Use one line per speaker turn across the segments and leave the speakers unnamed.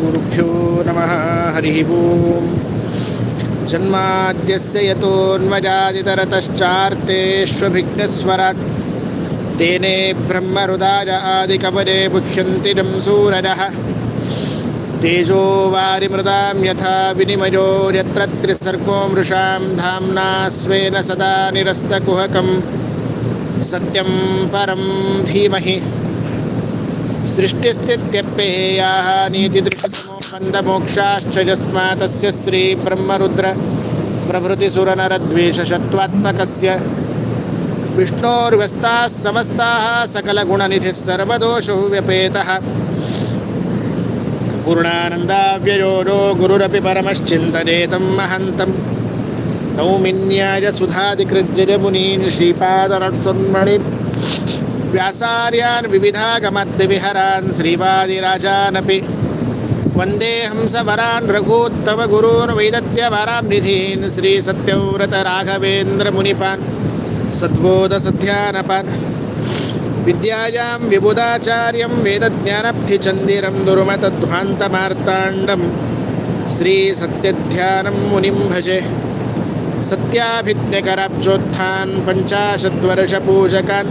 गुरुभ्यो नमः, हरिः ओम्। जन्माद्यस्य यतोऽन्वजादितरतश्चार्तेष्वभिघ्नस्वराट् तेने ब्रह्मरुदाय आदिकवरे मुह्यन्ति रं सूरजः तेजो वारिमृदां यथा विनिमयो यत्र त्रिसर्गो मृषां धाम्ना स्वेन सदा निरस्तकुहकं सत्यं परं धीमहि। सृष्टिस्थित्यप्येयाः नीतिदृष्टिमो बन्धमोक्षाश्च यस्मातस्य श्रीब्रह्मरुद्र प्रभृतिसुरनरद्वेषशत्वात्मकस्य विष्णोर्व्यस्ताः समस्ताः सकलगुणनिधिः सर्वदोषो व्यपेतः पूर्णानन्दाव्ययोरो गुरुरपि परमश्चिन्तनेतं महन्तं नौमिन्याय सुधादिकृज्यमुनीन् श्रीपादरक्षन्मणिन् व्यासार्यान् विविधागमद्विहरान् श्रीवादिराजानपि। वंदे हंसवरान् रघूत्तमगुरून् वैदत्यवरां निधीन् श्रीसत्यव्रतराघवेन्द्रमुनिपान् सद्बोधसध्यानपान्। विद्यायां विबुधाचार्यं वेदज्ञानब्धिचन्दिरं दुर्मतध्वान्तमार्ताण्डं श्रीसत्यध्यानं मुनिं भजे। सत्याभिज्ञकराब्जोत्थान् पञ्चाशद्वर्षपूजकान्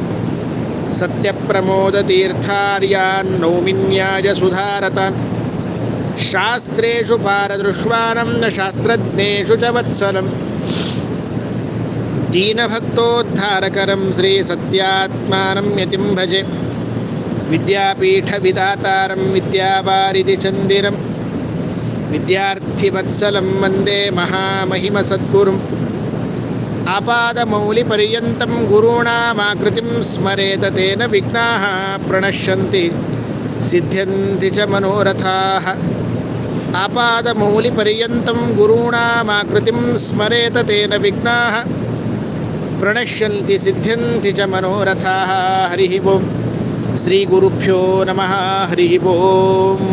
सत्यप्रमोदतीर्थार्यान् नौमिन्याय सुधारतान् शास्त्रेषु पारदृश्वानं न शास्त्रज्ञेषु च वत्सलम्। दीनभक्तोद्धारकरं श्रीसत्यात्मानं यतिं भजे। विद्यापीठविधातारं विद्यावारिधिचन्दिरं विद्यार्थिवत्सलं वंदे महामहिमसद्गुरुम्। ఆపాదమౌలిపర్యంతం గురూణామాకృతిం స్మరేత తేన విఘ్నా ప్రణశ్యంతి సిద్ధ్యంతి చ మనోరథా ఆపాదమౌలిపర్యంతం గురూణామాకృతిం స్మరేత తేన విఘ్నా ప్రణశ్యంతి సిద్ధ్యంతి చ మనోరథా హరి ఓం శ్రీ గురుభ్యో నమ హరి ఓం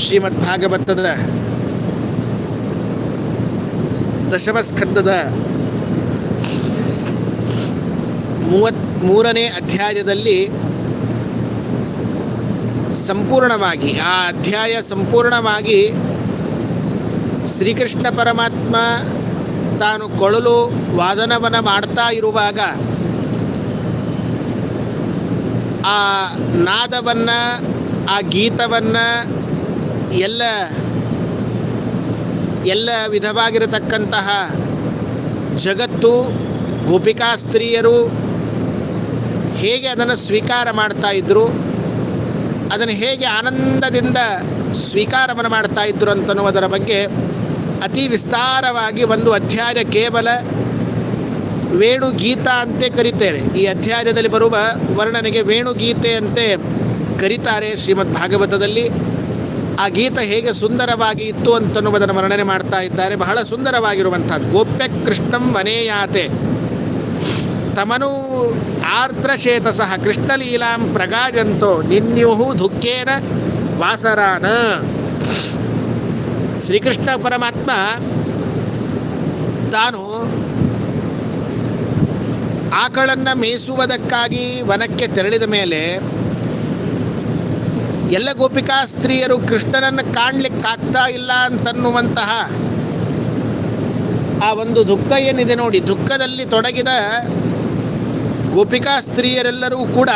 ಶ್ರೀಮದ್ಭಾಗವತದ ದಶಮಸ್ಕಂದದ ಮೂವತ್ ಮೂರನೇ ಅಧ್ಯಾಯದಲ್ಲಿ ಸಂಪೂರ್ಣವಾಗಿ, ಆ ಅಧ್ಯಾಯ ಸಂಪೂರ್ಣವಾಗಿ ಶ್ರೀಕೃಷ್ಣ ಪರಮಾತ್ಮ ತಾನು ಕೊಳಲು ವಾದನವನ್ನು ಮಾಡ್ತಾ ಇರುವಾಗ ಆ ನಾದವನ್ನು, ಆ ಗೀತವನ್ನು ಎಲ್ಲ ಎಲ್ಲ ವಿಧವಾಗಿರತಕ್ಕಂತಹ ಜಗತ್ತು, ಗೋಪಿಕಾ ಸ್ತ್ರೀಯರು ಹೇಗೆ ಅದನ್ನು ಸ್ವೀಕಾರ ಮಾಡ್ತಾ ಇದ್ದರು ಅದನ್ನು ಹೇಗೆ ಆನಂದದಿಂದ ಸ್ವೀಕಾರವನ್ನು ಮಾಡ್ತಾ ಇದ್ದರು ಅಂತನ್ನುವುದರ ಬಗ್ಗೆ ಅತಿ ವಿಸ್ತಾರವಾಗಿ ಒಂದು ಅಧ್ಯಾಯ ಕೇವಲ ವೇಣುಗೀತ ಅಂತೆ ಕರೀತಾರೆ ಈ ಅಧ್ಯಾಯದಲ್ಲಿ ಬರುವ ವರ್ಣನೆಗೆ ವೇಣುಗೀತೆ ಅಂತೆ ಕರೀತಾರೆ ಶ್ರೀಮದ್ ಭಾಗವತದಲ್ಲಿ ಆ ಗೀತ ಹೇಗೆ ಸುಂದರವಾಗಿ ಇತ್ತು ಅಂತನ್ನುವುದನ್ನು ವರ್ಣನೆ ಮಾಡ್ತಾ ಇದ್ದಾರೆ. ಬಹಳ ಸುಂದರವಾಗಿರುವಂಥದ್ದು. ಗೋಪ್ಯ ಕೃಷ್ಣಂ ವನೇಯಾತೆ. ತಮನು ಆರ್ದ್ರಚೇತಸಃ ಕೃಷ್ಣಲೀಲಾಂ ಪ್ರಗಾಜಂತೋ ನಿನ್ಯುಹು ದುಃಖೇನ ವಾಸರಾನ. ಶ್ರೀಕೃಷ್ಣ ಪರಮಾತ್ಮ ತಾನು ಆಕಳನ್ನು ಮೇಯಿಸುವುದಕ್ಕಾಗಿ ವನಕ್ಕೆ ತೆರಳಿದ ಮೇಲೆ ಎಲ್ಲ ಗೋಪಿಕಾ ಸ್ತ್ರೀಯರು ಕೃಷ್ಣನನ್ನು ಕಾಣಲಿಕ್ಕಾಗ್ತಾ ಇಲ್ಲ ಅಂತನ್ನುವಂತಹ ಆ ಒಂದು ದುಃಖ ಏನಿದೆ ನೋಡಿ, ದುಃಖದಲ್ಲಿ ತೊಡಗಿದ ಗೋಪಿಕಾ ಸ್ತ್ರೀಯರೆಲ್ಲರೂ ಕೂಡ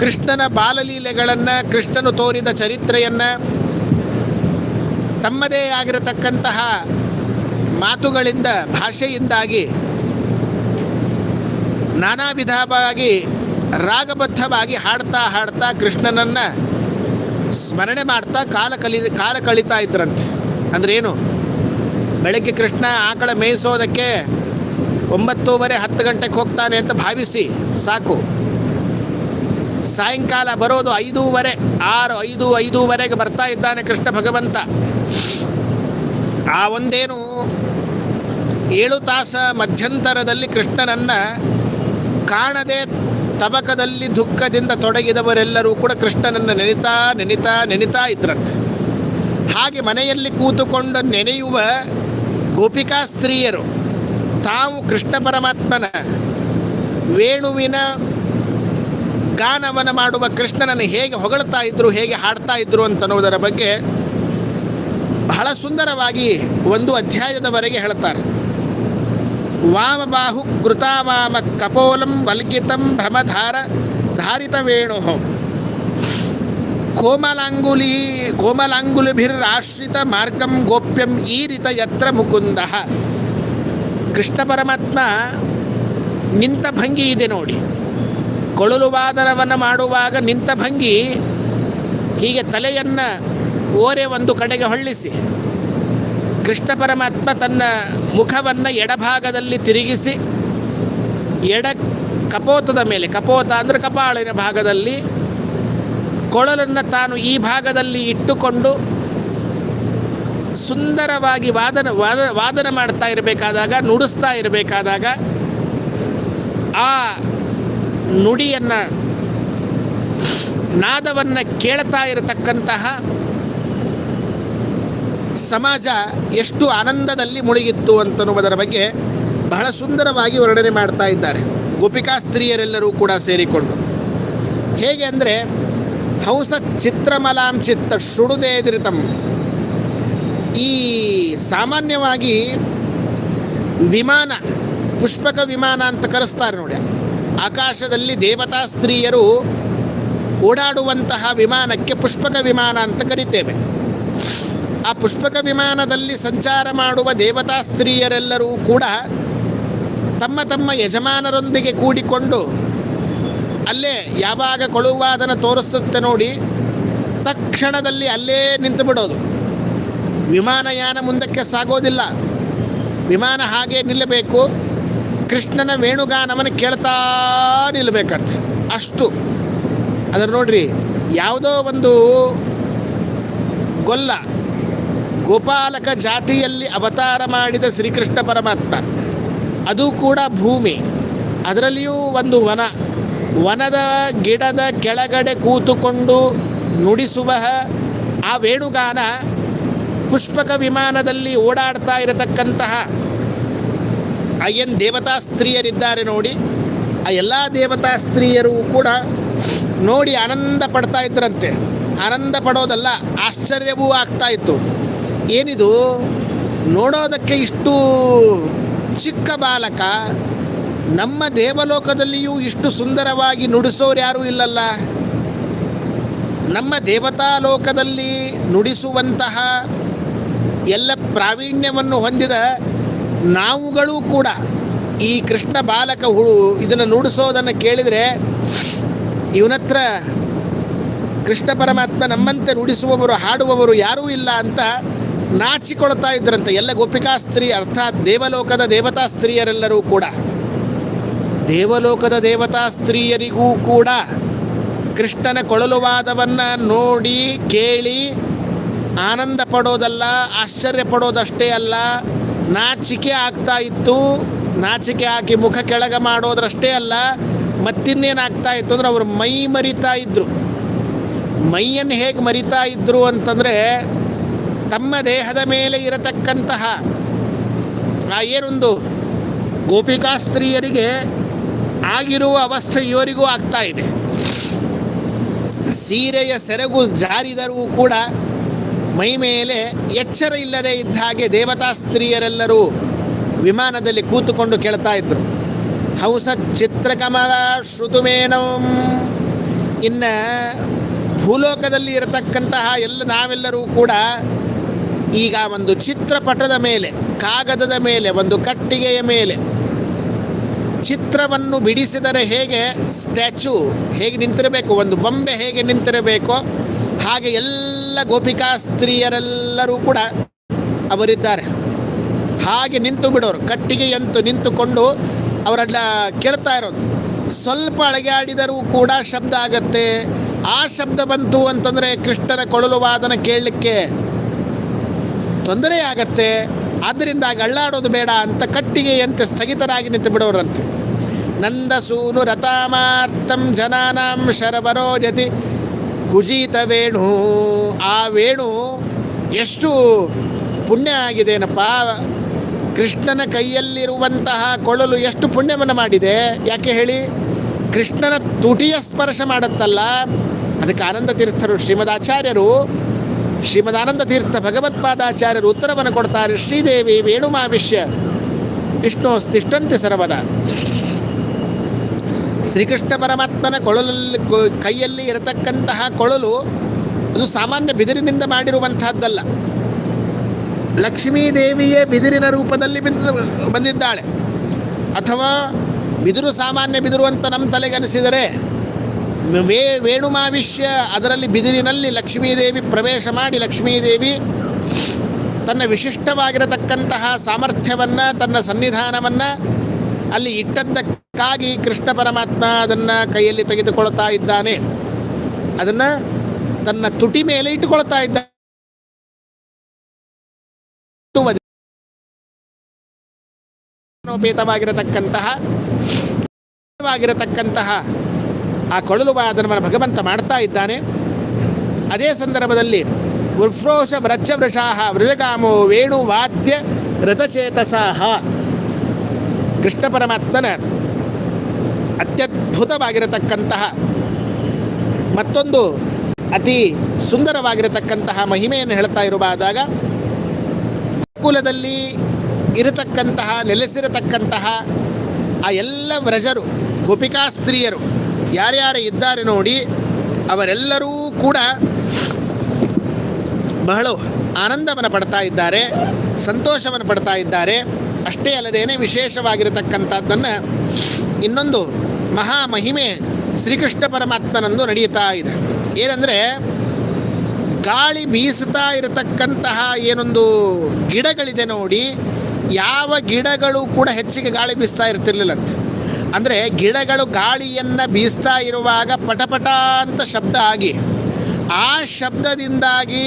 ಕೃಷ್ಣನ ಬಾಲಲೀಲೆಗಳನ್ನು, ಕೃಷ್ಣನು ತೋರಿದ ಚರಿತ್ರೆಯನ್ನು ತಮ್ಮದೇ ಆಗಿರತಕ್ಕಂತಹ ಮಾತುಗಳಿಂದ, ಭಾಷೆಯಿಂದಾಗಿ ನಾನಾ ವಿಧವಾಗಿ ರಾಗಬದ್ಧವಾಗಿ ಹಾಡ್ತಾ ಹಾಡ್ತಾ ಕೃಷ್ಣನನ್ನು ಸ್ಮರಣೆ ಮಾಡ್ತಾ ಕಾಲ ಕಲಿ, ಕಾಲ ಕಳೀತಾ ಇದ್ರಂತೆ. ಅಂದ್ರೆ ಏನು? ಬೆಳಗ್ಗೆ ಕೃಷ್ಣ ಆಕಳ ಮೇಯಿಸೋದಕ್ಕೆ ಒಂಬತ್ತೂವರೆ ಹತ್ತು ಗಂಟೆಗೆ ಹೋಗ್ತಾನೆ ಅಂತ ಭಾವಿಸಿ, ಸಾಕು. ಸಾಯಂಕಾಲ ಬರೋದು ಐದೂವರೆ, ಆರು, ಐದು, ಐದೂವರೆಗೆ ಬರ್ತಾ ಇದ್ದಾನೆ ಕೃಷ್ಣ ಭಗವಂತ. ಆ ಒಂದೇನು ಏಳು ತಾಸ ಮಧ್ಯಂತರದಲ್ಲಿ ಕೃಷ್ಣನನ್ನು ಕಾಣದೆ ತಬಕದಲ್ಲಿ ದುಃಖದಿಂದ ತೊಡಗಿದವರೆಲ್ಲರೂ ಕೂಡ ಕೃಷ್ಣನನ್ನು ನೆನಿತಾ ನೆನಿತಾ ನೆನಿತಾ ಇದ್ರಂತ. ಹಾಗೆ ಮನೆಯಲ್ಲಿ ಕೂತುಕೊಂಡು ನೆನೆಯುವ ಗೋಪಿಕಾ ಸ್ತ್ರೀಯರು, ತಾವು ಕೃಷ್ಣ ಪರಮಾತ್ಮನ ವೇಣುವಿನ ಗಾನವನ್ನು ಮಾಡುವ ಕೃಷ್ಣನನ್ನು ಹೇಗೆ ಹೊಗಳ್ತಾ ಇದ್ರು, ಹೇಗೆ ಹಾಡ್ತಾ ಇದ್ರು ಅಂತನ್ನುವುದರ ಬಗ್ಗೆ ಬಹಳ ಸುಂದರವಾಗಿ ಒಂದು ಅಧ್ಯಾಯದವರೆಗೆ ಹೇಳ್ತಾರೆ. ವಾಮಬಾಹು ಕೃತಾವಾಮ ಕಪೋಲಂ ವಲ್ಗಿತಂ ಭ್ರಮಧಾರ ಧಾರಿತ ವೇಣು ಕೋಮಲಾಂಗುಲಿ ಕೋಮಲಾಂಗುಲಿಭಿರಾಶ್ರಿತ ಮಾರ್ಗಂ ಗೋಪ್ಯಂ ಈರಿತ ಯತ್ರ ಮುಕುಂದ. ಕೃಷ್ಣ ಪರಮಾತ್ಮ ನಿಂತ ಭಂಗಿ ಇದೆ ನೋಡಿ. ಕೊಳಲು ವಾದನವನ್ನು ಮಾಡುವಾಗ ನಿಂತ ಭಂಗಿ ಹೀಗೆ ತಲೆಯನ್ನು ಓರೆ ಒಂದು ಕಡೆಗೆ ಹೊಳ್ಳಿಸಿ. ಕೃಷ್ಣ ಪರಮಾತ್ಮ ತನ್ನ ಮುಖವನ್ನು ಎಡಭಾಗದಲ್ಲಿ ತಿರುಗಿಸಿ ಎಡ ಕಪೋತದ ಮೇಲೆ, ಕಪೋತ ಅಂದರೆ ಕಪಾಳಿನ ಭಾಗದಲ್ಲಿ ಕೊಳಲನ್ನು ತಾನು ಈ ಭಾಗದಲ್ಲಿ ಇಟ್ಟುಕೊಂಡು ಸುಂದರವಾಗಿ ವಾದನ, ವಾದ, ವಾದನ ಮಾಡ್ತಾ ಇರಬೇಕಾದಾಗ, ನುಡಿಸ್ತಾ ಇರಬೇಕಾದಾಗ ಆ ನುಡಿಯನ್ನು, ನಾದವನ್ನು ಕೇಳ್ತಾ ಇರತಕ್ಕಂತಹ ಸಮಾಜ ಎಷ್ಟು ಆನಂದದಲ್ಲಿ ಮುಳುಗಿತ್ತು ಅಂತನ್ನುವುದರ ಬಗ್ಗೆ ಬಹಳ ಸುಂದರವಾಗಿ ವರ್ಣನೆ ಮಾಡ್ತಾ ಇದ್ದಾರೆ. ಗೋಪಿಕಾ ಸ್ತ್ರೀಯರೆಲ್ಲರೂ ಕೂಡ ಸೇರಿಕೊಂಡು. ಹೇಗೆ ಅಂದರೆ, ಹಂಸ ಚಿತ್ರಮಲಾಂ ಚಿತ್ತ ಶುಡುದೇದಿರಿತಂ ಈ ಸಾಮಾನ್ಯವಾಗಿ ವಿಮಾನ, ಪುಷ್ಪಕ ವಿಮಾನ ಅಂತ ಕರೆಸ್ತಾರೆ ನೋಡಿ. ಆಕಾಶದಲ್ಲಿ ದೇವತಾ ಸ್ತ್ರೀಯರು ಓಡಾಡುವಂತಹ ವಿಮಾನಕ್ಕೆ ಪುಷ್ಪಕ ವಿಮಾನ ಅಂತ ಕರಿತೇವೆ. ಆ ಪುಷ್ಪಕ ವಿಮಾನದಲ್ಲಿ ಸಂಚಾರ ಮಾಡುವ ದೇವತಾ ಸ್ತ್ರೀಯರೆಲ್ಲರೂ ಕೂಡ ತಮ್ಮ ತಮ್ಮ ಯಜಮಾನರೊಂದಿಗೆ ಕೂಡಿಕೊಂಡು ಅಲ್ಲೇ ಯಾವಾಗ ಕೊಳುವಾದನ ತೋರಿಸುತ್ತೆ ನೋಡಿ ತಕ್ಷಣದಲ್ಲಿ ಅಲ್ಲೇ ನಿಂತು ಬಿಡೋದು. ವಿಮಾನಯಾನ ಮುಂದಕ್ಕೆ ಸಾಗೋದಿಲ್ಲ. ವಿಮಾನ ಹಾಗೆ ನಿಲ್ಲಬೇಕು. ಕೃಷ್ಣನ ವೇಣುಗಾನವನ್ನು ಕೇಳ್ತಾ ನಿಲ್ಲಬೇಕಂತ ಅಷ್ಟು. ಅದನ್ನು ನೋಡ್ರಿ, ಯಾವುದೋ ಒಂದು ಗೊಲ್ಲ. ಗೋಪಾಲಕ ಜಾತಿಯಲ್ಲಿ ಅವತಾರ ಮಾಡಿದ ಶ್ರೀಕೃಷ್ಣ ಪರಮಾತ್ಮ, ಅದು ಕೂಡ ಭೂಮಿ. ಅದರಲ್ಲಿಯೂ ಒಂದು ವನ. ವನದ ಗಿಡದ ಕೆಳಗಡೆ ಕೂತುಕೊಂಡು ನುಡಿಸುವ ಆ ವೇಣುಗಾನ ಪುಷ್ಪಕ ವಿಮಾನದಲ್ಲಿ ಓಡಾಡ್ತಾ ಇರತಕ್ಕಂತಹ ಆ ದೇವತಾ ಸ್ತ್ರೀಯರಿದ್ದಾರೆ ನೋಡಿ. ಆ ಎಲ್ಲ ದೇವತಾ ಸ್ತ್ರೀಯರು ಕೂಡ ನೋಡಿ ಆನಂದ ಪಡ್ತಾ ಇದ್ರಂತೆ ಆನಂದ ಪಡೋದಲ್ಲ, ಆಶ್ಚರ್ಯವೂ ಆಗ್ತಾ ಇತ್ತು. ಏನಿದು? ನೋಡೋದಕ್ಕೆ ಇಷ್ಟು ಚಿಕ್ಕ ಬಾಲಕ, ನಮ್ಮ ದೇವಲೋಕದಲ್ಲಿಯೂ ಇಷ್ಟು ಸುಂದರವಾಗಿ ನುಡಿಸೋರು ಯಾರೂ ಇಲ್ಲಲ್ಲ? ನಮ್ಮ ದೇವತಾ ಲೋಕದಲ್ಲಿ ನುಡಿಸುವಂತಹ ಎಲ್ಲ ಪ್ರಾವೀಣ್ಯವನ್ನು ಹೊಂದಿದ ನಾವುಗಳೂ ಕೂಡ ಈ ಕೃಷ್ಣ ಬಾಲಕ ಹುಳು ಇದನ್ನು ನುಡಿಸೋದನ್ನು ಕೇಳಿದರೆ ಇವನತ್ರ ಕೃಷ್ಣ ಪರಮಾತ್ಮ ನಮ್ಮಂತೆ ನುಡಿಸುವವರು, ಹಾಡುವವರು ಯಾರೂ ಇಲ್ಲ ಅಂತ ನಾಚಿಕೊಳ್ತಾ ಇದ್ರಂತೆ ಎಲ್ಲ ಗೋಪಿಕಾ ಸ್ತ್ರೀ ಅರ್ಥಾತ್ ದೇವಲೋಕದ ದೇವತಾ ಸ್ತ್ರೀಯರೆಲ್ಲರೂ ಕೂಡ. ದೇವಲೋಕದ ದೇವತಾ ಸ್ತ್ರೀಯರಿಗೂ ಕೂಡ ಕೃಷ್ಣನ ಕೊಳಲುವಾದವನ್ನು ನೋಡಿ ಕೇಳಿ ಆನಂದ ಪಡೋದಲ್ಲ, ಆಶ್ಚರ್ಯ ಪಡೋದಷ್ಟೇ ಅಲ್ಲ, ನಾಚಿಕೆ ಆಗ್ತಾ ಇತ್ತು. ನಾಚಿಕೆ ಹಾಕಿ ಮುಖ ಕೆಳಗೆ ಮಾಡೋದ್ರಷ್ಟೇ ಅಲ್ಲ, ಮತ್ತಿನ್ನೇನಾಗ್ತಾ ಇತ್ತು ಅಂದರೆ ಅವರು ಮೈ ಮರಿತಾ ಇದ್ದರು ಮೈಯನ್ನು ಹೇಗೆ ಮರಿತಾ ಇದ್ದರು ಅಂತಂದರೆ ತಮ್ಮ ದೇಹದ ಮೇಲೆ ಇರತಕ್ಕಂತಹ ಆ ಏನೊಂದು ಗೋಪಿಕಾ ಸ್ತ್ರೀಯರಿಗೆ ಆಗಿರುವ ಅವಸ್ಥೆ ಇವರಿಗೂ ಆಗ್ತಾ ಇದೆ. ಸೀರೆಯ ಸೆರಗು ಜಾರಿದರೂ ಕೂಡ ಮೈ ಮೇಲೆ ಎಚ್ಚರ ಇಲ್ಲದೆ ಇದ್ದ ಹಾಗೆ ದೇವತಾ ಸ್ತ್ರೀಯರೆಲ್ಲರೂ ವಿಮಾನದಲ್ಲಿ ಕೂತುಕೊಂಡು ಕೇಳ್ತಾ ಇದ್ರು. ಹಂಸ ಚಿತ್ರಕಮಲ ಶ್ರುತುಮೇನಂ. ಇನ್ನು ಭೂಲೋಕದಲ್ಲಿ ಇರತಕ್ಕಂತಹ ಎಲ್ಲ ನಾವೆಲ್ಲರೂ ಕೂಡ ಈಗ ಒಂದು ಚಿತ್ರಪಟದ ಮೇಲೆ, ಕಾಗದದ ಮೇಲೆ, ಒಂದು ಕಟ್ಟಿಗೆಯ ಮೇಲೆ ಚಿತ್ರವನ್ನು ಬಿಡಿಸಿದರೆ ಹೇಗೆ? ಸ್ಟ್ಯಾಚು ಹೇಗೆ ನಿಂತಿರಬೇಕು? ಒಂದು ಬೊಂಬೆ ಹೇಗೆ ನಿಂತಿರಬೇಕೋ? ಹಾಗೆ ಎಲ್ಲ ಗೋಪಿಕಾ ಸ್ತ್ರೀಯರೆಲ್ಲರೂ ಕೂಡ ಅವರಿದ್ದಾರೆ. ಹಾಗೆ ನಿಂತು ಬಿಡೋರು, ಕಟ್ಟಿಗೆಯಂತೂ ನಿಂತುಕೊಂಡು ಅವರೆಲ್ಲ ಕೇಳ್ತಾ ಇರೋದು. ಸ್ವಲ್ಪ ಅಳಗಾಡಿದರೂ ಕೂಡ ಶಬ್ದ ಆಗತ್ತೆ. ಆ ಶಬ್ದ ಬಂತು ಅಂತಂದರೆ ಕೃಷ್ಣನ ಕೊಳಲು ವಾದನ ಕೇಳಲಿಕ್ಕೆ ತೊಂದರೆ ಆಗತ್ತೆ ಆದ್ದರಿಂದ ಅಳ್ಳಾಡೋದು ಬೇಡ ಅಂತ ಕಟ್ಟಿಗೆಯಂತೆ ಸ್ಥಗಿತರಾಗಿ ನಿಂತು ಬಿಡೋರಂತೆ. ನಂದಸೂನು ರಥಾಮಾರ್ಥಂ ಜನಾನಾಂ ಶರವರೋ ಜತಿ ಕುಜಿತ ವೇಣು, ಆ ವೇಣು ಎಷ್ಟು ಪುಣ್ಯ ಆಗಿದೆನಪ್ಪ. ಕೃಷ್ಣನ ಕೈಯಲ್ಲಿರುವಂತಹ ಕೊಳಲು ಎಷ್ಟು ಪುಣ್ಯವನ್ನು ಮಾಡಿದೆ. ಯಾಕೆ ಹೇಳಿ? ಕೃಷ್ಣನ ತುಟಿಯ ಸ್ಪರ್ಶ ಮಾಡುತ್ತಲ್ಲ. ಅದಕ್ಕೆ ಆನಂದ ತೀರ್ಥರು ಶ್ರೀಮದಾಚಾರ್ಯರು ಶ್ರೀಮದಾನಂದ ತೀರ್ಥ ಭಗವತ್ಪಾದಾಚಾರ್ಯರು ಉತ್ತರವನ್ನು ಕೊಡ್ತಾರೆ, ಶ್ರೀದೇವಿ ವೇಣುಮಾವಿಷ್ಯ. ವಿಷ್ಣು ತಿಷ್ಟಂತೆ ಸರ್ವದ ಶ್ರೀಕೃಷ್ಣ ಪರಮಾತ್ಮನ ಕೊಳಲಲ್ಲಿ ಕೈಯಲ್ಲಿ ಇರತಕ್ಕಂತಹ ಕೊಳಲು ಅದು ಸಾಮಾನ್ಯ ಬಿದಿರಿನಿಂದ ಮಾಡಿರುವಂತಹದ್ದಲ್ಲ. ಲಕ್ಷ್ಮೀ ದೇವಿಯೇ ಬಿದಿರಿನ ರೂಪದಲ್ಲಿ ಬಿದ್ದು ಬಂದಿದ್ದಾಳೆ. ಅಥವಾ ಬಿದಿರು ಸಾಮಾನ್ಯ ಬಿದಿರು ಅಂತ ನಮ್ಮ ತಲೆಗನಿಸಿದರೆ ವೇ ವೇಣುಮಾವಿಷ್ಯ ಅದರಲ್ಲಿ ಬಿದಿರಿನಲ್ಲಿ ಲಕ್ಷ್ಮೀದೇವಿ ಪ್ರವೇಶ ಮಾಡಿ ಲಕ್ಷ್ಮೀದೇವಿ ತನ್ನ ವಿಶಿಷ್ಟವಾಗಿರತಕ್ಕಂತಹ ಸಾಮರ್ಥ್ಯವನ್ನು, ತನ್ನ ಸನ್ನಿಧಾನವನ್ನು ಅಲ್ಲಿ ಇಟ್ಟದ್ದಕ್ಕಾಗಿ ಕೃಷ್ಣ ಪರಮಾತ್ಮ ಅದನ್ನು ಕೈಯಲ್ಲಿ ತೆಗೆದುಕೊಳ್ತಾ ಇದ್ದಾನೆ. ಅದನ್ನು ತನ್ನ ತುಟಿ ಮೇಲೆ ಇಟ್ಟುಕೊಳ್ತಾ ಇದ್ದ ಪೇತವಾಗಿರತಕ್ಕಂತಹ ವಾಗಿರತಕ್ಕಂತಹ ಆ ಕೊಳಲು ವಾದನವನ್ನು ಭಗವಂತ ಮಾಡ್ತಾ ಇದ್ದಾನೆ. ಅದೇ ಸಂದರ್ಭದಲ್ಲಿ ವೃಫ್ರೋಷ ವ್ರಜವೃಷಾಹ ವೃಜಕಾಮೋ ವೇಣು ವಾದ್ಯ ರಥಚೇತಸಾಹ. ಕೃಷ್ಣ ಪರಮಾತ್ಮನ ಅತ್ಯದ್ಭುತವಾಗಿರತಕ್ಕಂತಹ ಮತ್ತೊಂದು ಅತಿ ಸುಂದರವಾಗಿರತಕ್ಕಂತಹ ಮಹಿಮೆಯನ್ನು ಹೇಳ್ತಾ ಇರುವಾದಾಗ, ಕುಲದಲ್ಲಿ ಇರತಕ್ಕಂತಹ, ನೆಲೆಸಿರತಕ್ಕಂತಹ ಆ ಎಲ್ಲ ವ್ರಜರು, ಗೋಪಿಕಾ ಸ್ತ್ರೀಯರು ಯಾರ್ಯಾರು ಇದ್ದಾರೆ ನೋಡಿ, ಅವರೆಲ್ಲರೂ ಕೂಡ ಬಹಳ ಆನಂದವನ್ನು ಪಡ್ತಾ ಇದ್ದಾರೆ, ಸಂತೋಷವನ್ನು ಪಡ್ತಾ ಇದ್ದಾರೆ. ಅಷ್ಟೇ ಅಲ್ಲದೇನೆ ವಿಶೇಷವಾಗಿರತಕ್ಕಂಥದ್ದನ್ನು ಇನ್ನೊಂದು ಮಹಾ ಮಹಿಮೆ ಶ್ರೀಕೃಷ್ಣ ಪರಮಾತ್ಮನಂದು ನಡೆಯುತ್ತಾ ಇದೆ. ಏನಂದರೆ, ಗಾಳಿ ಬೀಸುತ್ತಾ ಇರತಕ್ಕಂತಹ ಏನೊಂದು ಗಿಡಗಳಿದೆ ನೋಡಿ, ಯಾವ ಗಿಡಗಳು ಕೂಡ ಹೆಚ್ಚಿಗೆ ಗಾಳಿ ಬೀಸ್ತಾ ಇರ್ತಿರ್ಲಿಲ್ಲಂತ. ಅಂದರೆ ಗಿಡಗಳು ಗಾಳಿಯನ್ನು ಬೀಸ್ತಾ ಇರುವಾಗ ಪಟಪಟ ಅಂತ ಶಬ್ದ ಆಗಿ ಆ ಶಬ್ದದಿಂದಾಗಿ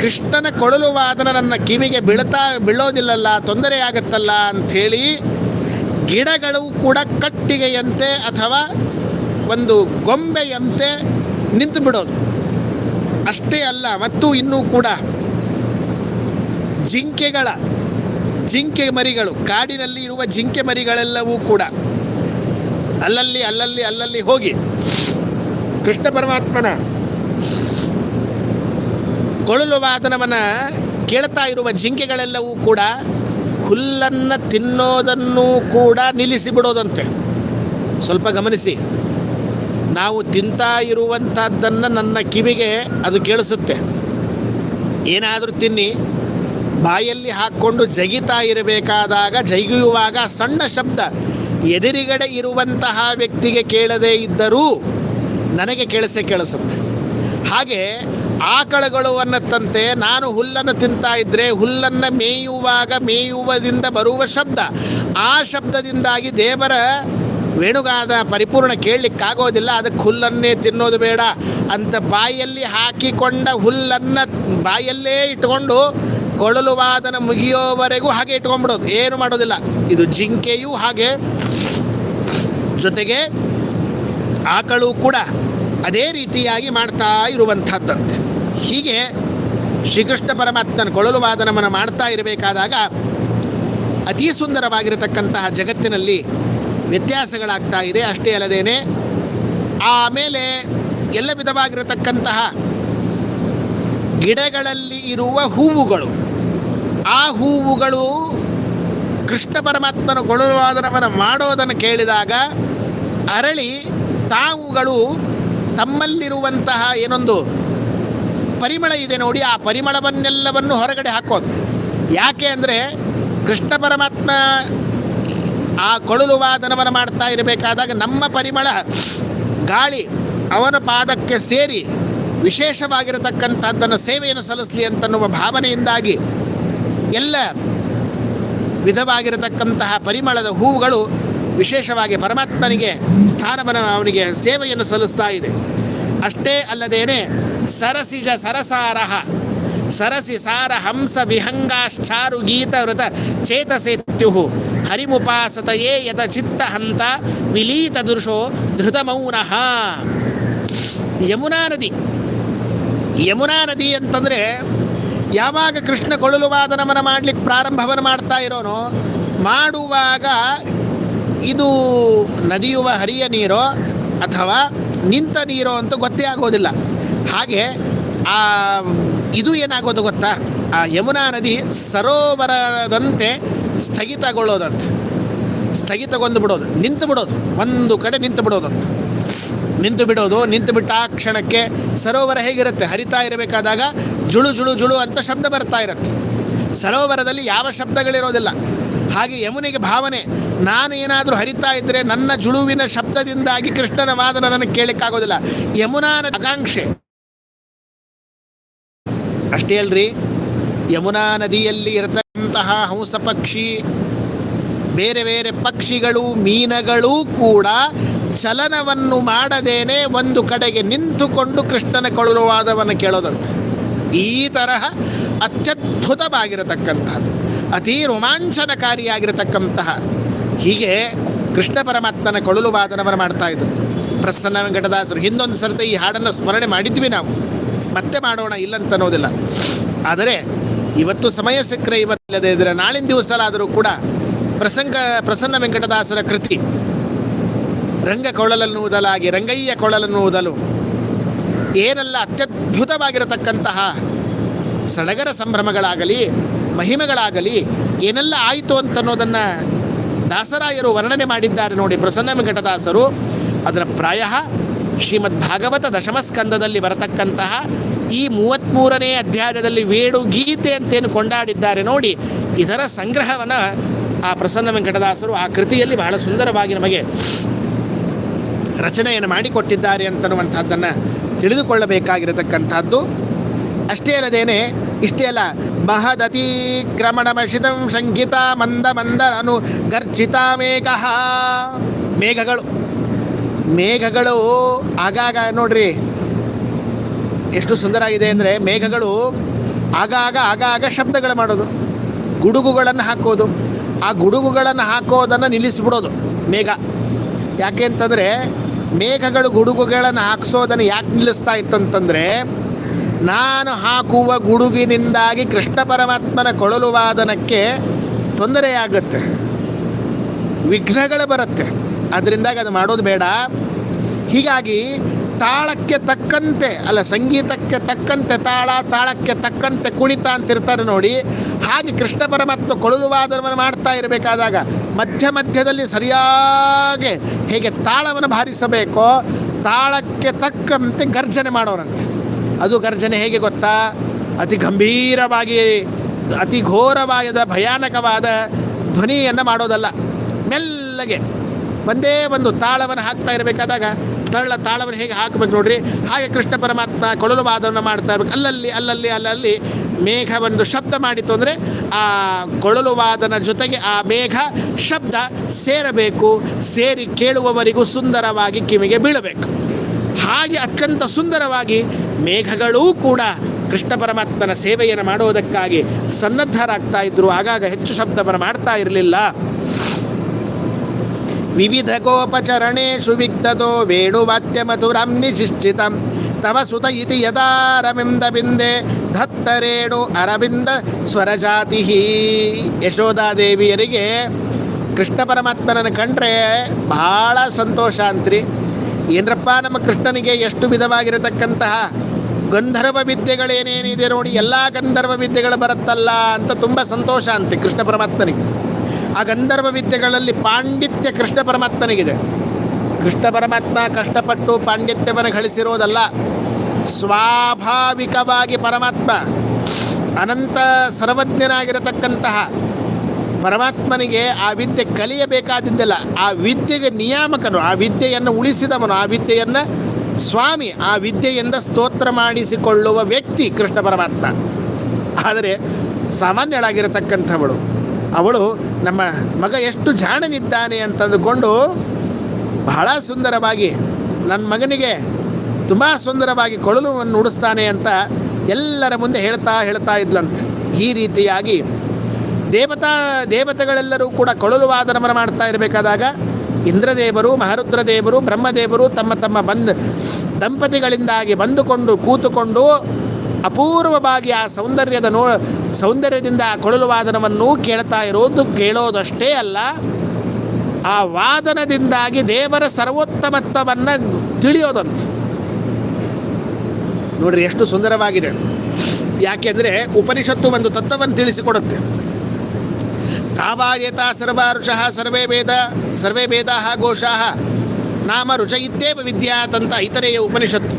ಕೃಷ್ಣನ ಕೊಳಲು ವಾದನ ನನ್ನ ಕಿವಿಗೆ ಬೀಳ್ತಾ ಬೀಳೋದಿಲ್ಲಲ್ಲ, ತೊಂದರೆ ಆಗುತ್ತಲ್ಲ ಅಂಥೇಳಿ ಗಿಡಗಳು ಕೂಡ ಕಟ್ಟಿಗೆಯಂತೆ ಅಥವಾ ಒಂದು ಗೊಂಬೆಯಂತೆ ನಿಂತು ಬಿಡೋದು. ಅಷ್ಟೇ ಅಲ್ಲ, ಮತ್ತು ಇನ್ನೂ ಕೂಡ ಜಿಂಕೆಗಳ, ಜಿಂಕೆ ಮರಿಗಳು, ಕಾಡಿನಲ್ಲಿ ಇರುವ ಜಿಂಕೆ ಮರಿಗಳೆಲ್ಲವೂ ಕೂಡ ಅಲ್ಲಲ್ಲಿ ಅಲ್ಲಲ್ಲಿ ಅಲ್ಲಲ್ಲಿ ಹೋಗಿ. ಕೃಷ್ಣ ಪರಮಾತ್ಮನ ಕೊಳಲು ವಾದನವನ್ನು ಕೇಳ್ತಾ ಇರುವ ಜಿಂಕೆಗಳೆಲ್ಲವೂ ಕೂಡ ಹುಲ್ಲನ್ನು ತಿನ್ನೋದನ್ನು ಕೂಡ ನಿಲ್ಲಿಸಿ ಬಿಡೋದಂತೆ ಸ್ವಲ್ಪ ಗಮನಿಸಿ. ನಾವು ತಿಂತಾ ಇರುವಂಥದ್ದನ್ನು ನನ್ನ ಕಿವಿಗೆ ಅದು ಕೇಳಿಸುತ್ತೆ. ಏನಾದರೂ ತಿನ್ನಿ, ಬಾಯಲ್ಲಿ ಹಾಕ್ಕೊಂಡು ಜಗಿತಾ ಇರಬೇಕಾದಾಗ ಜಗಿಯುವಾಗ ಸಣ್ಣ ಶಬ್ದ ಎದುರುಗಡೆ ಇರುವಂತಹ ವ್ಯಕ್ತಿಗೆ ಕೇಳದೇ ಇದ್ದರೂ ನನಗೆ ಕೇಳಿಸೇ ಕೇಳಿಸುತ್ತೆ. ಹಾಗೆ ಆಕಳುಗಳು ಅನ್ನತ್ತಂತೆ ನಾನು ಹುಲ್ಲನ್ನು ತಿಂತಾ ಇದ್ದರೆ ಹುಲ್ಲನ್ನು ಮೇಯುವಾಗ ಮೇಯುವುದರಿಂದ ಬರುವ ಶಬ್ದ, ಆ ಶಬ್ದದಿಂದಾಗಿ ದೇವರ ವೇಣುಗಾದ ಪರಿಪೂರ್ಣ ಕೇಳಲಿಕ್ಕಾಗೋದಿಲ್ಲ. ಅದಕ್ಕೆ ಹುಲ್ಲನ್ನೇ ತಿನ್ನೋದು ಬೇಡ ಅಂತ ಬಾಯಲ್ಲಿ ಹಾಕಿಕೊಂಡ ಹುಲ್ಲನ್ನು ಬಾಯಲ್ಲೇ ಇಟ್ಕೊಂಡು ಕೊಳಲು ವಾದನ ಮುಗಿಯೋವರೆಗೂ ಹಾಗೆ ಇಟ್ಕೊಂಡ್ಬಿಡೋದು. ಏನು ಮಾಡೋದಿಲ್ಲ. ಇದು ಜಿಂಕೆಯೂ ಹಾಗೆ ಜೊತೆಗೆ ಆಕಳು ಕೂಡ ಅದೇ ರೀತಿಯಾಗಿ ಮಾಡ್ತಾ ಇರುವಂಥದ್ದಂತೆ. ಹೀಗೆ ಶ್ರೀಕೃಷ್ಣ ಪರಮಾತ್ಮನ ಕೊಳಲು ವಾದನವನ್ನು ಮಾಡ್ತಾ ಇರಬೇಕಾದಾಗ ಅತಿ ಸುಂದರವಾಗಿರತಕ್ಕಂತಹ ಜಗತ್ತಿನಲ್ಲಿ ವ್ಯತ್ಯಾಸಗಳಾಗ್ತಾ ಇದೆ. ಅಷ್ಟೇ ಅಲ್ಲದೇನೆ ಆಮೇಲೆ ಎಲ್ಲ ವಿಧವಾಗಿರತಕ್ಕಂತಹ ಗಿಡಗಳಲ್ಲಿ ಇರುವ ಹೂವುಗಳು, ಆ ಹೂವುಗಳು ಕೃಷ್ಣ ಪರಮಾತ್ಮನ ಕೊಳಲುವಾದನವನ್ನು ಮಾಡೋದನ್ನು ಕೇಳಿದಾಗ ಅರಳಿ ತಾವುಗಳು ತಮ್ಮಲ್ಲಿರುವಂತಹ ಏನೊಂದು ಪರಿಮಳ ಇದೆ ನೋಡಿ, ಆ ಪರಿಮಳವನ್ನೆಲ್ಲವನ್ನು ಹೊರಗಡೆ ಹಾಕೋದು. ಯಾಕೆ ಅಂದರೆ ಕೃಷ್ಣ ಪರಮಾತ್ಮ ಆ ಕೊಳಲು ವಾದನವನ್ನು ಮಾಡ್ತಾ ಇರಬೇಕಾದಾಗ ನಮ್ಮ ಪರಿಮಳ ಗಾಳಿ ಅವನ ಪಾದಕ್ಕೆ ಸೇರಿ ವಿಶೇಷವಾಗಿರತಕ್ಕಂಥದ್ದನ್ನು, ಸೇವೆಯನ್ನು ಸಲ್ಲಿಸಲಿ ಅಂತನ್ನುವ ಭಾವನೆಯಿಂದಾಗಿ ಎಲ್ಲ ವಿಧವಾಗಿರತಕ್ಕಂತಹ ಪರಿಮಳದ ಹೂವುಗಳು ವಿಶೇಷವಾಗಿ ಪರಮಾತ್ಮನಿಗೆ ಸ್ಥಾನವನ್ನು ಅವನಿಗೆ ಸೇವೆಯನ್ನು ಸಲ್ಲಿಸ್ತಾ ಇದೆ. ಅಷ್ಟೇ ಅಲ್ಲದೇನೆ ಸರಸಿಜ ಸರಸಾರಹ, ಸರಸಿ ಸಾರ ಹಂಸ ವಿಹಂಗಾಶ್ಚಾರು ಗೀತ ವೃತ ಚೇತಸೇತ್ಯು ಹರಿಮುಪಾಸತಯೇ ಯತ ಚಿತ್ತ ಹಂತ ವಿಲೀತ ದೃಶೋ ಧೃತಮೌನಃ. ಯಮುನಾ ನದಿ ಯಮುನಾ ನದಿ ಅಂತಂದರೆ ಯಾವಾಗ ಕೃಷ್ಣ ಕೊಳಲುವಾದ ನಮನ ಮಾಡ್ಲಿಕ್ಕೆ ಪ್ರಾರಂಭವನ್ನು ಮಾಡ್ತಾ ಇರೋನೋ, ಮಾಡುವಾಗ ಇದು ನದಿಯುವ ಹರಿಯ ನೀರೋ ಅಥವಾ ನಿಂತ ನೀರೋ ಅಂತ ಗೊತ್ತೇ ಆಗೋದಿಲ್ಲ. ಹಾಗೆ, ಆ, ಇದು ಏನಾಗೋದು ಗೊತ್ತಾ? ಆ ಯಮುನಾ ನದಿ ಸರೋವರದಂತೆ ಸ್ಥಗಿತಗೊಳ್ಳೋದಂತೆ. ಸ್ಥಗಿತಗೊಂಡು ಬಿಡೋದು ನಿಂತು ಬಿಡೋದು ಒಂದು ಕಡೆ ನಿಂತು ಬಿಡೋದಂತ ನಿಂತು ಬಿಡೋದು ನಿಂತು ಬಿಟ್ಟ ಆ ಕ್ಷಣಕ್ಕೆ ಸರೋವರ ಹೇಗಿರುತ್ತೆ? ಹರಿತಾ ಇರಬೇಕಾದಾಗ ಜುಳು ಜುಳು ಜುಳು ಅಂತ ಶಬ್ದ ಬರ್ತಾ ಇರುತ್ತೆ. ಸರೋವರದಲ್ಲಿ ಯಾವ ಶಬ್ದಗಳಿರೋದಿಲ್ಲ. ಹಾಗೆ ಯಮುನಿಗೆ ಭಾವನೆ. ನಾನು ಏನಾದರೂ ಹರಿತಾ ಇದ್ದರೆ ನನ್ನ ಜುಳುವಿನ ಶಬ್ದದಿಂದಾಗಿ ಕೃಷ್ಣನ ವಾದನ ನನಗೆ ಕೇಳಲಿಕ್ಕಾಗೋದಿಲ್ಲ ಯಮುನಾನ ಆಕಾಂಕ್ಷೆ. ಅಷ್ಟೇ ಅಲ್ರಿ. ಯಮುನಾ ನದಿಯಲ್ಲಿ ಇರತಕ್ಕಂತಹ ಹಂಸ ಪಕ್ಷಿ, ಬೇರೆ ಬೇರೆ ಪಕ್ಷಿಗಳು, ಮೀನಗಳೂ ಕೂಡ ಚಲನವನ್ನು ಮಾಡದೇನೆ ಒಂದು ಕಡೆಗೆ ನಿಂತುಕೊಂಡು ಕೃಷ್ಣನ ಕೊಳಲುವಾದವನ್ನು ಕೇಳೋದಂತೆ. ಈ ತರಹ ಅತ್ಯದ್ಭುತವಾಗಿರತಕ್ಕಂಥದ್ದು. ಅತೀ ರೋಮಾಂಚನಕಾರಿಯಾಗಿರತಕ್ಕಂತಹ ಹೀಗೆ ಕೃಷ್ಣ ಪರಮಾತ್ಮನ ಕೊಳಲು ವಾದನವನ್ನು ಮಾಡ್ತಾ ಇದ್ರು. ಪ್ರಸನ್ನ ವೆಂಕಟದಾಸರು, ಹಿಂದೊಂದು ಸರ್ತಿ ಈ ಹಾಡನ್ನು ಸ್ಮರಣೆ ಮಾಡಿದ್ವಿ ನಾವು. ಮತ್ತೆ ಮಾಡೋಣ ಇಲ್ಲಂತ ಅನ್ನೋದಿಲ್ಲ. ಆದರೆ ಇವತ್ತು ಸಮಯ ಸಿಕ್ಕರೆ ಇವತ್ತಿಲ್ಲದೆ ಇದ್ರೆ ನಾಳಿನ ದಿವಸಲಾದರೂ ಕೂಡ ಪ್ರಸಂಗ, ಪ್ರಸನ್ನ ವೆಂಕಟದಾಸರ ಕೃತಿ, ರಂಗ ಕೊಳಲನ್ನು ಊದಲಾಗಿ ರಂಗಯ್ಯ ಕೊಳಲನ್ನು ಊದಲು ಏನೆಲ್ಲ ಅತ್ಯದ್ಭುತವಾಗಿರತಕ್ಕಂತಹ ಸಡಗರ ಸಂಭ್ರಮಗಳಾಗಲಿ ಮಹಿಮೆಗಳಾಗಲಿ ಏನೆಲ್ಲ ಆಯಿತು ಅಂತನ್ನೋದನ್ನು ದಾಸರಾಯರು ವರ್ಣನೆ ಮಾಡಿದ್ದಾರೆ ನೋಡಿ ಪ್ರಸನ್ನ ವೆಂಕಟದಾಸರು. ಅದರ ಪ್ರಾಯ ಶ್ರೀಮದ್ ಭಾಗವತ ದಶಮಸ್ಕಂದದಲ್ಲಿ ಬರತಕ್ಕಂತಹ ಈ ಮೂವತ್ತ್ಮೂರನೇ ಅಧ್ಯಾಯದಲ್ಲಿ ವೇಣು ಗೀತೆ ಅಂತೇನು ಕೊಂಡಾಡಿದ್ದಾರೆ ನೋಡಿ. ಇದರ ಸಂಗ್ರಹವನ್ನು ಆ ಪ್ರಸನ್ನ ವೆಂಕಟದಾಸರು ಆ ಕೃತಿಯಲ್ಲಿ ಬಹಳ ಸುಂದರವಾಗಿ ನಮಗೆ ರಚನೆಯನ್ನು ಮಾಡಿಕೊಟ್ಟಿದ್ದಾರೆ ಅಂತನ್ನುವಂಥದ್ದನ್ನು ತಿಳಿದುಕೊಳ್ಳಬೇಕಾಗಿರತಕ್ಕಂಥದ್ದು. ಅಷ್ಟೇ ಅಲ್ಲದೇನೆ, ಇಷ್ಟೇ ಅಲ್ಲ ಮಹದತಿಕ್ರಮಣಮಶಿತಂ ಶಂಕಿತ ಮಂದ ಮಂದರನು ಗರ್ಜಿತ ಮೇಘ ಮೇಘಗಳು ಮೇಘಗಳು ಆಗಾಗ ನೋಡ್ರಿ, ಎಷ್ಟು ಸುಂದರ ಇದೆ ಅಂದರೆ ಮೇಘಗಳು ಆಗಾಗ ಆಗಾಗ ಶಬ್ದಗಳು ಮಾಡೋದು, ಗುಡುಗುಗಳನ್ನು ಹಾಕೋದು, ಆ ಗುಡುಗುಗಳನ್ನು ಹಾಕೋದನ್ನು ನಿಲ್ಲಿಸಿಬಿಡೋದು ಮೇಘ. ಯಾಕೆ ಅಂತಂದರೆ, ಮೇಘಗಳು ಗುಡುಗುಗಳನ್ನು ಹಾಕ್ಸೋದನ್ನು ಯಾಕೆ ನಿಲ್ಲಿಸ್ತಾ ಇತ್ತಂತಂದರೆ ನಾನು ಹಾಕುವ ಗುಡುಗಿನಿಂದಾಗಿ ಕೃಷ್ಣ ಪರಮಾತ್ಮನ ಕೊಳಲು ವಾದನಕ್ಕೆ ತೊಂದರೆಯಾಗುತ್ತೆ. ವಿಘ್ನಗಳು ಬರುತ್ತೆ. ಅದರಿಂದಾಗಿ ಅದು ಮಾಡೋದು ಬೇಡ. ಹೀಗಾಗಿ ತಾಳಕ್ಕೆ ತಕ್ಕಂತೆ, ಅಲ್ಲ ಸಂಗೀತಕ್ಕೆ ತಕ್ಕಂತೆ ತಾಳ, ತಾಳಕ್ಕೆ ತಕ್ಕಂತೆ ಕುಣಿತ ಅಂತಿರ್ತಾರೆ ನೋಡಿ. ಹಾಗೆ ಕೃಷ್ಣ ಪರಮಾತ್ಮ ಕೊಳಲು ವಾದನವನ್ನು ಮಾಡ್ತಾ ಇರಬೇಕಾದಾಗ ಮಧ್ಯ ಮಧ್ಯದಲ್ಲಿ ಸರಿಯಾಗಿ ಹೇಗೆ ತಾಳವನ್ನು ಭಾರಿಸಬೇಕೋ ತಾಳಕ್ಕೆ ತಕ್ಕಂತೆ ಗರ್ಜನೆ ಮಾಡೋರಂತೆ. ಅದು ಗರ್ಜನೆ ಹೇಗೆ ಗೊತ್ತಾ? ಅತಿ ಗಂಭೀರವಾಗಿ, ಅತಿ ಘೋರವಾದ, ಭಯಾನಕವಾದ ಧ್ವನಿಯನ್ನು ಮಾಡೋದಲ್ಲ. ಮೆಲ್ಲಗೆ ಒಂದೇ ಒಂದು ತಾಳವನ್ನು ಹಾಕ್ತಾ ಇರಬೇಕಾದಾಗ ತಳ್ಳ ತಾಳವನ್ನು ಹೇಗೆ ಹಾಕಬೇಕು ನೋಡ್ರಿ? ಹಾಗೆ ಕೃಷ್ಣ ಪರಮಾತ್ಮ ಕೊಳಲು ವಾದವನ್ನು ಮಾಡ್ತಾ ಇರಬೇಕು. ಅಲ್ಲಲ್ಲಿ ಅಲ್ಲಲ್ಲಿ ಅಲ್ಲಲ್ಲಿ ಮೇಘ ಒಂದು ಶಬ್ದ ಮಾಡಿತು ಅಂದರೆ ಆ ಕೊಳಲುವಾದನ ಜೊತೆಗೆ ಆ ಮೇಘ ಶಬ್ದ ಸೇರಬೇಕು. ಸೇರಿ ಕೇಳುವವರಿಗೂ ಸುಂದರವಾಗಿ ಕಿವಿಗೆ ಬೀಳಬೇಕು. ಹಾಗೆ ಅತ್ಯಂತ ಸುಂದರವಾಗಿ ಮೇಘಗಳೂ ಕೂಡ ಕೃಷ್ಣ ಪರಮಾತ್ಮನ ಸೇವೆಯನ್ನು ಮಾಡುವುದಕ್ಕಾಗಿ ಸನ್ನದ್ಧರಾಗ್ತಾ ಇದ್ರು. ಆಗಾಗ ಹೆಚ್ಚು ಶಬ್ದವನ್ನು ಮಾಡ್ತಾ ಇರಲಿಲ್ಲ. ವಿವಿಧ ಗೋಪಚರಣೇಶು ವಿಗ್ಧದೋ ವೇಣುವಾದ್ಯ ಮಧುರಂ ನಿಶಿಶ್ಚಿತ ತವ ಸುತ ಇತಿ ಯದಾರವಿಂದ ಬಿಂದೆ ಧತ್ತರೇಣು ಅರವಿಂದ ಸ್ವರಜಾತಿ ಯಶೋಧಾದೇವಿಯರಿಗೆ ಕೃಷ್ಣ ಪರಮಾತ್ಮನನ್ನು ಕಂಡ್ರೆ ಭಾಳ ಸಂತೋಷ ಅಂತ್ರಿ ಏನರಪ್ಪ, ನಮ್ಮ ಕೃಷ್ಣನಿಗೆ ಎಷ್ಟು ವಿಧವಾಗಿರತಕ್ಕಂತಹ ಗಂಧರ್ವ ವಿದ್ಯೆಗಳೇನೇನಿದೆ ನೋಡಿ, ಎಲ್ಲ ಗಂಧರ್ವ ವಿದ್ಯೆಗಳು ಬರುತ್ತಲ್ಲ ಅಂತ ತುಂಬ ಸಂತೋಷ ಅಂತೆ ಕೃಷ್ಣ ಪರಮಾತ್ಮನಿಗೆ. ಆ ಗಂಧರ್ವ ವಿದ್ಯೆಗಳಲ್ಲಿ ಪಾಂಡಿತ್ಯ ಕೃಷ್ಣ ಪರಮಾತ್ಮನಿಗಿದೆ. ಕೃಷ್ಣ ಪರಮಾತ್ಮ ಕಷ್ಟಪಟ್ಟು ಪಾಂಡಿತ್ಯವನ್ನು ಗಳಿಸಿರೋದಲ್ಲ, ಸ್ವಾಭಾವಿಕವಾಗಿ ಪರಮಾತ್ಮ ಅನಂತ ಸರ್ವಜ್ಞನಾಗಿರತಕ್ಕಂತಹ ಪರಮಾತ್ಮನಿಗೆ ಆ ವಿದ್ಯೆ ಕಲಿಯಬೇಕಾದಿದ್ದಲ್ಲ, ಆ ವಿದ್ಯೆಗೆ ನಿಯಾಮಕನು, ಆ ವಿದ್ಯೆಯನ್ನು ಉಳಿಸಿದವನು, ಆ ವಿದ್ಯೆಯನ್ನು ಸ್ವಾಮಿ, ಆ ವಿದ್ಯೆಯಿಂದ ಸ್ತೋತ್ರ ಮಾಡಿಸಿಕೊಳ್ಳುವ ವ್ಯಕ್ತಿ ಕೃಷ್ಣ ಪರಮಾತ್ಮ. ಆದರೆ ಸಾಮಾನ್ಯಳಾಗಿರತಕ್ಕಂಥವಳು, ಅವಳು ನಮ್ಮ ಮಗ ಎಷ್ಟು ಜಾಣನಿದ್ದಾನೆ ಅಂತಂದುಕೊಂಡು ಬಹಳ ಸುಂದರವಾಗಿ ನನ್ನ ಮಗನಿಗೆ ತುಂಬ ಸುಂದರವಾಗಿ ಕೊಳಲುವನ್ನು ಉಡಿಸ್ತಾನೆ ಅಂತ ಎಲ್ಲರ ಮುಂದೆ ಹೇಳ್ತಾ ಹೇಳ್ತಾ ಇದ್ಲಂತ. ಈ ರೀತಿಯಾಗಿ ದೇವತಾ, ದೇವತೆಗಳೆಲ್ಲರೂ ಕೂಡ ಕೊಳಲು ವಾದನವನ್ನು ಮಾಡ್ತಾ ಇರಬೇಕಾದಾಗ ಇಂದ್ರದೇವರು, ಮಹರುದ್ರದೇವರು, ಬ್ರಹ್ಮದೇವರು ತಮ್ಮ ತಮ್ಮ ಬಂದ್ ದಂಪತಿಗಳಿಂದಾಗಿ ಬಂದುಕೊಂಡು, ಕೂತುಕೊಂಡು ಅಪೂರ್ವವಾಗಿ ಆ ಸೌಂದರ್ಯದ ನೋ, ಸೌಂದರ್ಯದಿಂದ ಆ ಕೊಳಲು ವಾದನವನ್ನು ಕೇಳ್ತಾ ಇರೋದು, ಕೇಳೋದಷ್ಟೇ ಅಲ್ಲ. ಆ ವಾದನದಿಂದಾಗಿ ದೇವರ ಸರ್ವೋತ್ತಮತ್ವವನ್ನು ತಿಳಿಯೋದಂತೆ. ನೋಡ್ರಿ, ಎಷ್ಟು ಸುಂದರವಾಗಿದೆ. ಯಾಕೆಂದರೆ ಉಪನಿಷತ್ತು ಒಂದು ತತ್ವವನ್ನು ತಿಳಿಸಿಕೊಡುತ್ತೆ. ತಾವಾಯತ ಸರ್ವಾರುಷಃ ಸರ್ವೇ ವೇದ, ಸರ್ವೇ ವೇದಾ ಘೋಷಾ. ನಾಮ ರುಚ ಇತ್ತೇವ ವಿದ್ಯಾತಂತ ಇತರೆಯ ಉಪನಿಷತ್ತು.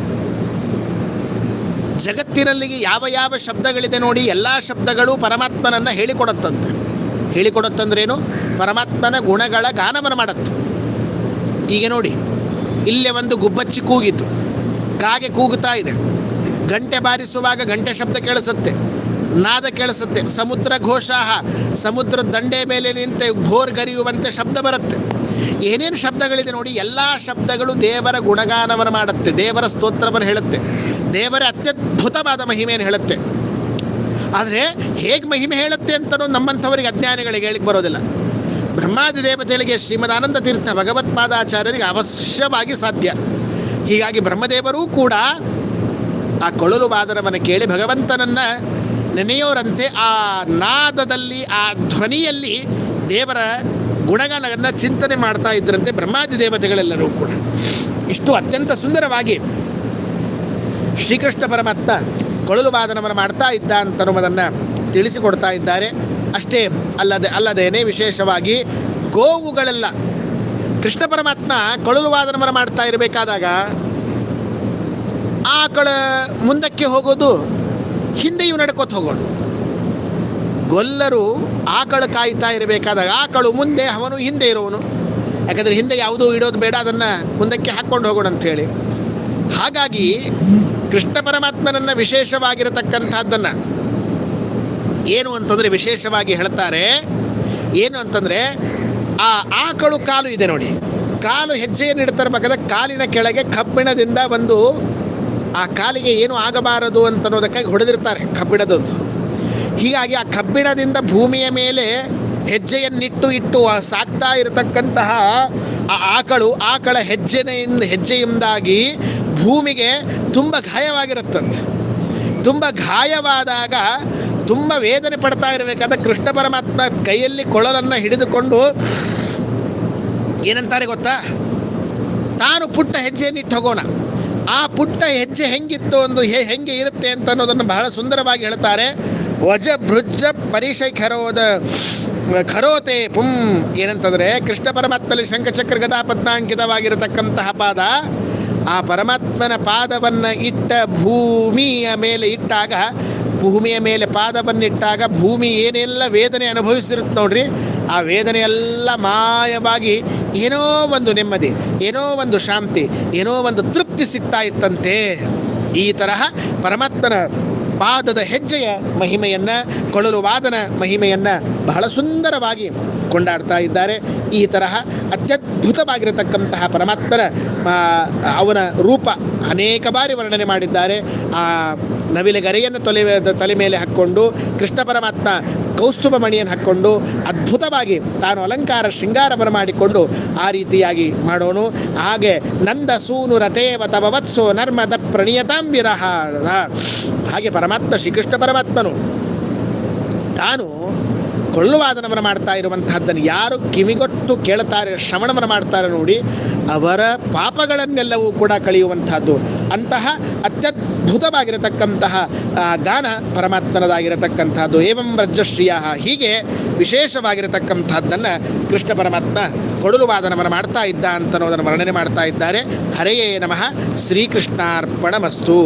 ಜಗತ್ತಿನಲ್ಲಿ ಯಾವ ಯಾವ ಶಬ್ದಗಳಿದೆ ನೋಡಿ ಎಲ್ಲ ಶಬ್ದಗಳು ಪರಮಾತ್ಮನನ್ನು ಹೇಳಿಕೊಡತ್ತಂತೆ. ಹೇಳಿಕೊಡತ್ತಂದ್ರೇನು? ಪರಮಾತ್ಮನ ಗುಣಗಳ ಗಾನವನ್ನು ಮಾಡತ್ತೆ. ಈಗ ನೋಡಿ, ಇಲ್ಲೇ ಒಂದು ಗುಬ್ಬಚ್ಚಿ ಕೂಗಿತು. ಕಾಗೆ ಕೂಗುತ್ತಾ ಇದೆ. ಗಂಟೆ ಬಾರಿಸುವಾಗ ಗಂಟೆ ಶಬ್ದ ಕೇಳಿಸುತ್ತೆ. ನಾದ ಕೇಳಿಸುತ್ತೆ. ಸಮುದ್ರ ಘೋಷಾಹ, ಸಮುದ್ರ ದಂಡೆ ಮೇಲೆ ನಿಂತೆ ಭೋರ್ಗರಿಯುವಂತೆ ಶಬ್ದ ಬರುತ್ತೆ. ಏನೇನು ಶಬ್ದಗಳಿದೆ ನೋಡಿ, ಎಲ್ಲ ಶಬ್ದಗಳು ದೇವರ ಗುಣಗಾನವನ್ನು ಮಾಡುತ್ತೆ, ದೇವರ ಸ್ತೋತ್ರವನ್ನು ಹೇಳುತ್ತೆ, ದೇವರ ಅತ್ಯದ್ಭುತವಾದ ಮಹಿಮೆಯನ್ನು ಹೇಳುತ್ತೆ. ಆದರೆ ಹೇಗೆ ಮಹಿಮೆ ಹೇಳುತ್ತೆ ಅಂತಲೂ ನಮ್ಮಂಥವರಿಗೆ ಅಜ್ಞಾನಿಗಳಿಗೆ ಹೇಳಿಕ್ಕೆ ಬರೋದಿಲ್ಲ. ಬ್ರಹ್ಮಾದಿ ದೇವತೆಗಳಿಗೆ ಶ್ರೀಮದ್ ಆನಂದ ತೀರ್ಥ ಭಗವತ್ಪಾದಾಚಾರ್ಯರಿಗೆ ಅವಶ್ಯವಾಗಿ ಸಾಧ್ಯ. ಹೀಗಾಗಿ ಬ್ರಹ್ಮದೇವರೂ ಕೂಡ ಆ ಕೊಳಲು ವಾದನವನ್ನು ಕೇಳಿ ಭಗವಂತನನ್ನು ನೆನೆಯೋರಂತೆ ಆ ನಾದದಲ್ಲಿ, ಆ ಧ್ವನಿಯಲ್ಲಿ ದೇವರ ಗುಣಗಾನವನ್ನು ಚಿಂತನೆ ಮಾಡ್ತಾ ಇದ್ದರಂತೆ ಬ್ರಹ್ಮಾದಿ ದೇವತೆಗಳೆಲ್ಲರೂ ಕೂಡ. ಇಷ್ಟು ಅತ್ಯಂತ ಸುಂದರವಾಗಿ ಶ್ರೀಕೃಷ್ಣ ಪರಮಾತ್ಮ ಕೊಳಲು ವಾದನವನ್ನು ಮಾಡ್ತಾ ಇದ್ದ ಅಂತನ್ನುವುದನ್ನು ತಿಳಿಸಿಕೊಡ್ತಾ ಇದ್ದಾರೆ. ಅಷ್ಟೇ ಅಲ್ಲದೆ, ಅಲ್ಲದೇನೆ ವಿಶೇಷವಾಗಿ ಗೋವುಗಳೆಲ್ಲ. ಕೃಷ್ಣ ಪರಮಾತ್ಮ ಕೊಳಲು ವಾದನವನ್ನು ಮಾಡ್ತಾ ಇರಬೇಕಾದಾಗ ಆಕಳ ಮುಂದಕ್ಕೆ ಹೋಗೋದು ಹಿಂದೆ ಇವು ನಡ್ಕೋತ ಹೋಗೋಣ. ಗೊಲ್ಲರು ಆಕಳು ಕಾಯ್ತಾ ಇರಬೇಕಾದಾಗ ಆಕಳು ಮುಂದೆ, ಅವನು ಹಿಂದೆ ಇರೋವನು. ಯಾಕಂದರೆ ಹಿಂದೆ ಯಾವುದೂ ಇಡೋದು ಬೇಡ, ಅದನ್ನು ಮುಂದಕ್ಕೆ ಹಾಕ್ಕೊಂಡು ಹೋಗೋಣ ಅಂಥೇಳಿ. ಹಾಗಾಗಿ ಕೃಷ್ಣ ಪರಮಾತ್ಮನನ್ನು ವಿಶೇಷವಾಗಿರತಕ್ಕಂಥದ್ದನ್ನು ಏನು ಅಂತಂದರೆ ವಿಶೇಷವಾಗಿ ಹೇಳ್ತಾರೆ, ಏನು ಅಂತಂದರೆ ಆ ಆಕಳು ಕಾಲು ಇದೆ ನೋಡಿ. ಕಾಲು ಹೆಜ್ಜೆಯನ್ನು ಇಡ್ತಿರ್ಬೇಕಾದ್ರೆ ಕಾಲಿನ ಕೆಳಗೆ ಕಬ್ಬಿಣದಿಂದ ಒಂದು ಆ ಕಾಲಿಗೆ ಏನು ಆಗಬಾರದು ಅಂತನ್ನೋದಕ್ಕಾಗಿ ಹೊಡೆದಿರ್ತಾರೆ ಕಬ್ಬಿಣದದ್ದು. ಹೀಗಾಗಿ ಆ ಕಬ್ಬಿಣದಿಂದ ಭೂಮಿಯ ಮೇಲೆ ಹೆಜ್ಜೆಯನ್ನಿಟ್ಟು ಇಟ್ಟು ಸಾಕ್ತಾ ಇರತಕ್ಕಂತಹ ಆ ಆಕಳು ಆಕಳ ಹೆಜ್ಜೆನೆಯಿಂದ ಹೆಜ್ಜೆಯಿಂದಾಗಿ ಭೂಮಿಗೆ ತುಂಬ ಗಾಯವಾಗಿರುತ್ತಂತೆ. ತುಂಬ ಗಾಯವಾದಾಗ ತುಂಬ ವೇದನೆ ಪಡ್ತಾ ಇರಬೇಕಾದ ಕೃಷ್ಣ ಪರಮಾತ್ಮ ಕೈಯಲ್ಲಿ ಕೊಳಲನ್ನು ಹಿಡಿದುಕೊಂಡು ಏನಂತಾರೆ ಗೊತ್ತಾ? ತಾನು ಪುಟ್ಟ ಹೆಜ್ಜೆಯನ್ನಿಟ್ಟು ಹೋಗೋಣ. ಆ ಪುಟ್ಟ ಹೆಜ್ಜೆ ಹೆಂಗಿತ್ತು ಒಂದು ಹೆಂಗೆ ಇರುತ್ತೆ ಅಂತ ಅನ್ನೋದನ್ನು ಬಹಳ ಸುಂದರವಾಗಿ ಹೇಳ್ತಾರೆ. ವಜ ಭೃಜ ಪರಿಶೈಖರೋದ ಖರೋತೆ ಪುಂ ಏನಂತಂದರೆ ಕೃಷ್ಣ ಪರಮಾತ್ಮಲ್ಲಿ ಶಂಖಚಕ್ರ ಗದಾ ಪದ್ಮಾಂಕಿತವಾಗಿರತಕ್ಕಂತಹ ಪಾದ. ಆ ಪರಮಾತ್ಮನ ಪಾದವನ್ನು ಇಟ್ಟ ಭೂಮಿಯ ಮೇಲೆ ಇಟ್ಟಾಗ, ಭೂಮಿಯ ಮೇಲೆ ಪಾದವನ್ನಿಟ್ಟಾಗ ಭೂಮಿ ಏನೆಲ್ಲ ವೇದನೆ ಅನುಭವಿಸಿರುತ್ತೆ ನೋಡ್ರಿ, ಆ ವೇದನೆ ಎಲ್ಲ ಮಾಯವಾಗಿ ಏನೋ ಒಂದು ನೆಮ್ಮದಿ, ಏನೋ ಒಂದು ಶಾಂತಿ, ಏನೋ ಒಂದು ತೃಪ್ತಿ ಸಿಗ್ತಾ ಇತ್ತಂತೆ. ಈ ತರಹ ಪರಮಾತ್ಮನ ಪಾದದ ಹೆಜ್ಜೆಯ ಮಹಿಮೆಯನ್ನು, ಕೊಳಲು ವಾದನ ಮಹಿಮೆಯನ್ನು ಬಹಳ ಸುಂದರವಾಗಿ ಕೊಂಡಾಡ್ತಾ ಇದ್ದಾರೆ. ಈ ತರಹ ಅತ್ಯದ್ಭುತವಾಗಿರತಕ್ಕಂತಹ ಪರಮಾತ್ಮನ ಅವನ ರೂಪ ಅನೇಕ ಬಾರಿ ವರ್ಣನೆ ಮಾಡಿದ್ದಾರೆ. ಆ, ನವಿಲೆಗರೆಯನ್ನು ತೊಲೆ, ತಲೆ ಮೇಲೆ ಹಾಕ್ಕೊಂಡು ಕೃಷ್ಣ ಪರಮಾತ್ಮ ಕೌಸ್ತುಭ ಮಣಿಯನ್ನು ಹಾಕ್ಕೊಂಡು ಅದ್ಭುತವಾಗಿ ತಾನು ಅಲಂಕಾರ ಶೃಂಗಾರವನ್ನು ಮಾಡಿಕೊಂಡು ಆ ರೀತಿಯಾಗಿ ಮಾಡೋನು. ಹಾಗೆ ನಂದ ಸೂನು ರಥೇವ ತವತ್ಸೋ ವತ್ಸೋ ನರ್ಮದ ಪ್ರಣೀಯತಾಂಬಿರಹ ಹಾಗೆ ಪರಮಾತ್ಮ ಶ್ರೀಕೃಷ್ಣ ಪರಮಾತ್ಮನು ತಾನು ಕೊಳ್ಳುವಾದನವನ್ನು ಮಾಡ್ತಾ ಇರುವಂತಹದ್ದನ್ನು ಯಾರು ಕಿವಿಗೊಟ್ಟು ಕೇಳುತ್ತಾರೆ ಶ್ರವಣವನ್ನು ಮಾಡ್ತಾರೆ ನೋಡಿ, ಅವರ ಪಾಪಗಳನ್ನೆಲ್ಲವೂ ಕೂಡ ಕಳೆಯುವಂತಹದ್ದು. ಅಂತಹ ಅತ್ಯದ್ಭುತವಾಗಿರತಕ್ಕಂತಹ ಗಾನ ಪರಮಾತ್ಮನದಾಗಿರತಕ್ಕಂಥದ್ದು. ಏವಂ ರಜ್ಜಶ್ರೀಯ ಹೀಗೆ ವಿಶೇಷವಾಗಿರತಕ್ಕಂಥದ್ದನ್ನು ಕೃಷ್ಣ ಪರಮಾತ್ಮ ಕೊಡಲು ವಾದನವನ್ನು ಮಾಡ್ತಾ ಇದ್ದ ಅಂತ ಅನ್ನೋದನ್ನು ವರ್ಣನೆ ಮಾಡ್ತಾ ಇದ್ದಾರೆ. ಹರೆಯೇ ನಮಃ. ಶ್ರೀಕೃಷ್ಣಾರ್ಪಣಮಸ್ತು.